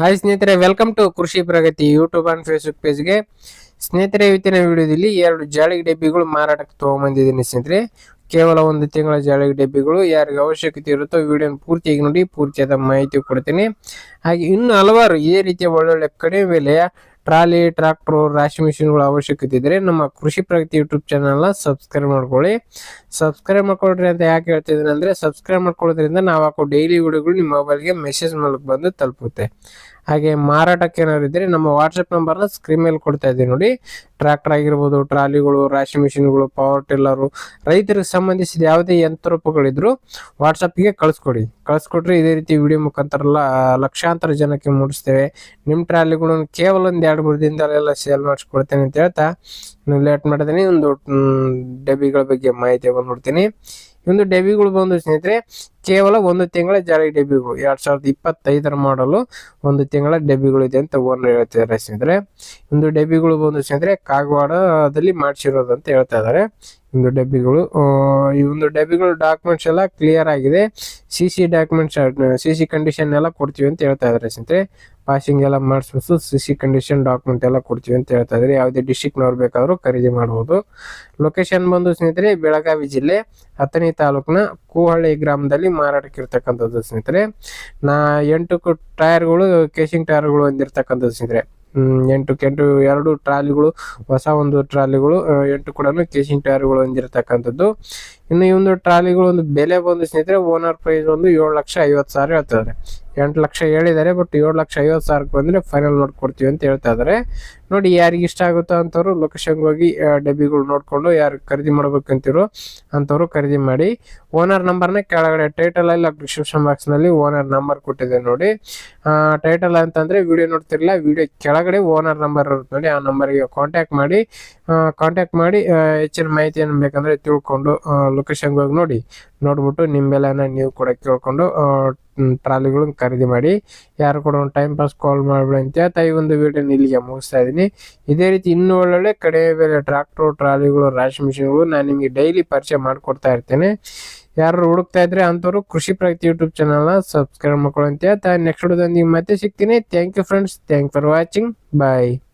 Hi ಸ್ನೇಹಿತರೆ welcome to Krishi Pragati YouTube and Facebook ಪೇಜ್ಗೆ ಸ್ನೇಹಿತರೆ, ಇವತ್ತಿನ ವಿಡಿಯೋದಲ್ಲಿ ಎರಡು ಜಾಳಿಗೆ ಡಬ್ಬಿಗಳು ಮಾರಾಟಕ್ಕೆ ತಗೊಂಬಂದಿದ್ದೀನಿ ಸ್ನೇಹಿತರೆ. ಕೇವಲ ಒಂದು ತಿಂಗಳ ಜಾಳಿಗೆ ಡಬ್ಬಿಗಳು, ಯಾರಿಗೆ ಅವಶ್ಯಕತೆ ಇರುತ್ತೋ ವಿಡಿಯೋನ ಪೂರ್ತಿಯಾಗಿ ನೋಡಿ, ಪೂರ್ತಿಯಾದ ಮಾಹಿತಿ ಕೊಡ್ತೀನಿ. ಹಾಗೆ ಇನ್ನು ಹಲವಾರು ಇದೇ ರೀತಿಯ ಒಳ್ಳೊಳ್ಳೆ ಕಡಿಮೆ ಬೆಲೆಯ ಟ್ರಾಲಿ, ಟ್ರ್ಯಾಕ್ಟ್ರು, ರಾಶಿ ಮಿಷಿನ್ಗಳ ಅವಶ್ಯಕತೆ ಇದ್ದರೆ ನಮ್ಮ ಕೃಷಿ ಪ್ರಗತಿ ಯೂಟ್ಯೂಬ್ ಚಾನಲ್ನ ಸಬ್ಸ್ಕ್ರೈಬ್ ಮಾಡ್ಕೊಳ್ಳಿ. ಸಬ್ಸ್ಕ್ರೈಬ್ ಮಾಡ್ಕೊಳ್ರಿ ಅಂತ ಯಾಕೆ ಹೇಳ್ತಿದ್ದೀನಿ ಅಂದರೆ ಸಬ್ಸ್ಕ್ರೈಬ್ ಮಾಡ್ಕೊಳ್ಳೋದ್ರಿಂದ ನಾವು ಹಾಕೋ ಡೈಲಿ ವಿಡಿಯೋಗಳು ನಿಮ್ಮ ಮೊಬೈಲ್ಗೆ ಮೆಸೇಜ್ ಮೂಲಕ ಬಂದು ತಲುಪುತ್ತೆ. ಹಾಗೆ ಮಾರಾಟಕ್ಕೆ ಏನಾದ್ರು ಇದ್ರೆ ನಮ್ಮ ವಾಟ್ಸಪ್ ನಂಬರ್ನ ಸ್ಕ್ರೀನ್ ಮೇಲೆ ಕೊಡ್ತಾ ಇದ್ದೀವಿ ನೋಡಿ. ಟ್ರ್ಯಾಕ್ಟರ್ ಆಗಿರ್ಬೋದು, ಟ್ರಾಲಿಗಳು ರಾಶಿ ಮಿಷಿನ್ಗಳು ಪವರ್ ಟಿಲ್ಲರು ರೈತರಿಗೆ ಸಂಬಂಧಿಸಿದ ಯಾವುದೇ ಯಂತ್ರೋಪಗಳಿದ್ರು ವಾಟ್ಸಪ್ಗೆ ಕಳಿಸ್ಕೊಡಿ. ಕಳಿಸ್ಕೊಟ್ರೆ ಇದೇ ರೀತಿ ವಿಡಿಯೋ ಮುಖಾಂತರ ಲಕ್ಷಾಂತರ ಜನಕ್ಕೆ ಮೂಡಿಸ್ತೇವೆ. ನಿಮ್ಮ ಟ್ರಾಲಿಗಳನ್ನು ಕೇವಲ ಒಂದು ಎರಡು ಮೂರು ದಿನದಲ್ಲೆಲ್ಲ ಸೇಲ್ ಮಾಡಿಸ್ಕೊಡ್ತೇನೆ ಅಂತ ಹೇಳ್ತಾ ಲೇಟ್ ಮಾಡಿದ್ದೀನಿ ಒಂದು ಡಬ್ಬಿಗಳ ಬಗ್ಗೆ ಮಾಹಿತಿ ಬಂದ್ಬಿಡ್ತೀನಿ ಒಂದು ಡಬ್ಬಿಗಳು ಬಂದು ಸ್ನೇಹಿತರೆ, ಕೇವಲ ಒಂದು ತಿಂಗಳ ಜಾರಿಗೆ ಡೆಬಿಗಳು. ಎರಡ್ ಸಾವಿರದ ಇಪ್ಪತ್ತೈದರ ಮಾಡಲು ಒಂದು ತಿಂಗಳ ಡೆಬಿಗಳು ಇದೆ ಅಂತ ಓನರ್ ಹೇಳ್ತಿದ್ದಾರೆ ಸ್ನೇಹಿತರೆ. ಒಂದು ಡೆಬಿಗಳು ಬಂದು ಸ್ನೇಹಿತರೆ, ಕಾಗವಾಡದಲ್ಲಿ ಮಾಡಿಸಿರೋದು ಅಂತ ಹೇಳ್ತಾ ಇದ್ದಾರೆ. ಒಂದು ಡಬ್ಬಿಗಳು ಈ ಒಂದು ಡಬ್ಬಿಗಳು ಡಾಕ್ಯುಮೆಂಟ್ಸ್ ಎಲ್ಲ ಕ್ಲಿಯರ್ ಆಗಿದೆ. C C documents C C condition ಎಲ್ಲ ಕೊಡ್ತೀವಿ ಅಂತ ಹೇಳ್ತಾ ಇದ್ದಾರೆ ಸ್ನೇಹಿತರೆ. ಪಾಸಿಂಗ್ ಎಲ್ಲ ಮಾಡಿಸ್ಬಿಟ್ಟು ಸಿ ಸಿ ಕಂಡೀಷನ್ ಡಾಕ್ಯುಮೆಂಟ್ ಎಲ್ಲ ಕೊಡ್ತೀವಿ ಅಂತ ಹೇಳ್ತಾ ಇದ್ದಾರೆ. ಯಾವುದೇ ಡಿಸ್ಟಿಕ್ನವ್ರು ಬೇಕಾದರೂ ಖರೀದಿ ಮಾಡ್ಬೋದು. ಲೊಕೇಶನ್ ಬಂದು ಸ್ನೇಹಿತರೆ, ಬೆಳಗಾವಿ ಜಿಲ್ಲೆ, ಹತ್ತನೇ ತಾಲೂಕಿನ ಕೂಹಳ್ಳಿ ಗ್ರಾಮದಲ್ಲಿ ಮಾರಾಟಕ್ಕೆ ಇರ್ತಕ್ಕಂಥದ್ದು ಸ್ನೇಹಿತರೆ. ನಾ, ಎಂಟು ಟೈರ್ಗಳು ಕೇಸಿಂಗ್ ಟೈರ್ಗಳು ಹೊಂದಿರ್ತಕ್ಕಂಥದ್ದು ಸ್ನೇಹಿತರೆ. ಎಂಟು ಕೆಂಟು ಎರಡು ಟ್ರಾಲಿಗಳು ಹೊಸ ಒಂದು ಟ್ರಾಲಿಗಳು ಎಂಟು ಕೂಡ ಕೇಸಿಂಗ್ ಟೈರ್ಗಳು ಹೊಂದಿರತಕ್ಕಂಥದ್ದು ಇನ್ನು ಈ ಒಂದು ಟ್ರಾಲಿಗಳು ಒಂದು ಬೆಲೆ ಬಂದು ಸ್ನೇಹಿತರೆ ಓನರ್ ಪ್ರೈಸ್ ಒಂದು ಏಳು ಲಕ್ಷ ಐವತ್ತು ಸಾವಿರ ಹೇಳ್ತಾರೆ. ಎಂಟು ಲಕ್ಷ ಹೇಳಿದ್ದಾರೆ ಬಟ್ ಏಳು ಲಕ್ಷ ಐವತ್ತು ಸಾವಿರಕ್ಕೆ ಬಂದರೆ ಫೈನಲ್ ಮಾಡ್ಕೊಡ್ತೀವಿ ಅಂತ ಹೇಳ್ತಾ ಇದ್ದಾರೆ ನೋಡಿ, ಯಾರಿಗೆ ಇಷ್ಟ ಆಗುತ್ತೋ ಅಂಥವ್ರು ಲೊಕೇಶನ್ಗೆ ಹೋಗಿ ಡಬ್ಬಿಗಳು ನೋಡಿಕೊಂಡು ಯಾರು ಖರೀದಿ ಮಾಡ್ಬೇಕಂತಿರೋ ಅಂಥವ್ರು ಖರೀದಿ ಮಾಡಿ. ಓನರ್ ನಂಬರ್ನ ಕೆಳಗಡೆ ಟೈಟಲ್ ಇಲ್ಲ ಡಿಸ್ಕ್ರಿಪ್ಷನ್ ಬಾಕ್ಸ್ನಲ್ಲಿ ಓನರ್ ನಂಬರ್ ಕೊಟ್ಟಿದೆ ನೋಡಿ. ಟೈಟಲ್ ಅಂತಂದರೆ ವಿಡಿಯೋ ನೋಡ್ತಿರಲಿಲ್ಲ ವಿಡಿಯೋ ಕೆಳಗಡೆ ಓನರ್ ನಂಬರ್ ಇರುತ್ತೆ ನೋಡಿ, ಆ ನಂಬರ್ಗೆ ಕಾಂಟ್ಯಾಕ್ಟ್ ಮಾಡಿ ಕಾಂಟ್ಯಾಕ್ಟ್ ಮಾಡಿ ಹೆಚ್ಚಿನ ಹೆಚ್ಚಿನ ಏನು ಬೇಕಂದ್ರೆ ತಿಳ್ಕೊಂಡು ಲೊಕೇಶನ್ಗೆ ಹೋಗಿ ನೋಡಿ, ನೋಡ್ಬಿಟ್ಟು ನಿಂಬೆಲ್ಲನ ನೀವು ಕೂಡ ಕೇಳ್ಕೊಂಡು ಟ್ರಾಲಿಗಳನ್ನ ಖರೀದಿ ಮಾಡಿ, ಯಾರು ಕೂಡ ಒಂದು ಟೈಮ್ ಪಾಸ್ ಕಾಲ್ ಮಾಡ್ಬೇಡಿ ಅಂತ ಹೇಳ್ತಾ ಈ ಒಂದು ವಿಡಿಯೋನ ಇಲ್ಲಿಗೆ ಮುಗಿಸ್ತಾ ಇದ್ದೀನಿ. ಇದೇ ರೀತಿ ಇನ್ನೂ ಒಳ್ಳೊಳ್ಳೆ ಕಡಿಮೆ ಬೆಲೆ ಟ್ರಾಕ್ಟರ್ ಟ್ರಾಲಿಗಳು ರಾಶಿ ಮಿಷಿನ್ಗಳು ನಾನು ನಿಮಗೆ ಡೈಲಿ ಪರಿಚಯ ಮಾಡಿಕೊಡ್ತಾ ಇರ್ತೇನೆ. ಯಾರು ಹುಡುಕ್ತಾ ಇದ್ರೆ ಅಂಥವ್ರು ಕೃಷಿ ಪ್ರಗತಿ ಯೂಟ್ಯೂಬ್ ಚಾನಲ್ನ ಸಬ್ಸ್ಕ್ರೈಬ್ ಮಾಡ್ಕೊಳ್ಳಿ ಅಂತ ಹೇಳ್ತಾ ನೆಕ್ಸ್ಟ್ ವಿಡಿಯೋದೊಂದಿಗೆ ಮತ್ತೆ ಸಿಗ್ತೀನಿ. Thank you friends thank for watching bye